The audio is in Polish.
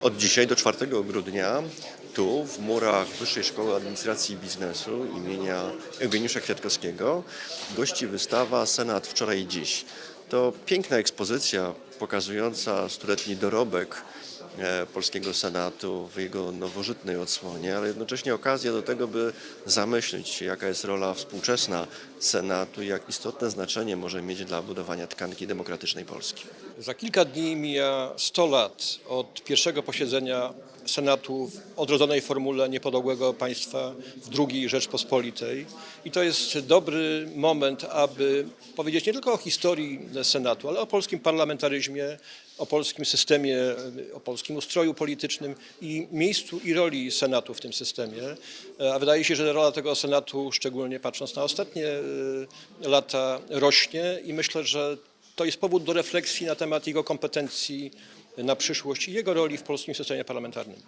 Od dzisiaj do 4 grudnia tu w murach Wyższej Szkoły Administracji i Biznesu imienia Eugeniusza Kwiatkowskiego gości wystawa Senat wczoraj i dziś. To piękna ekspozycja pokazująca stuletni dorobek polskiego Senatu w jego nowożytnej odsłonie, ale jednocześnie okazja do tego, by zamyślić się, jaka jest rola współczesna Senatu i jak istotne znaczenie może mieć dla budowania tkanki demokratycznej Polski. Za kilka dni mija 100 lat od pierwszego posiedzenia Senatu w odrodzonej formule niepodległego państwa w II Rzeczpospolitej. I to jest dobry moment, aby powiedzieć nie tylko o historii Senatu, ale o polskim parlamentaryzmie, o polskim systemie, o polskim ustroju politycznym i miejscu i roli Senatu w tym systemie. A wydaje się, że rola tego Senatu, szczególnie patrząc na ostatnie e, lata, rośnie i myślę, że to jest powód do refleksji na temat jego kompetencji na przyszłość i jego roli w polskim systemie parlamentarnym.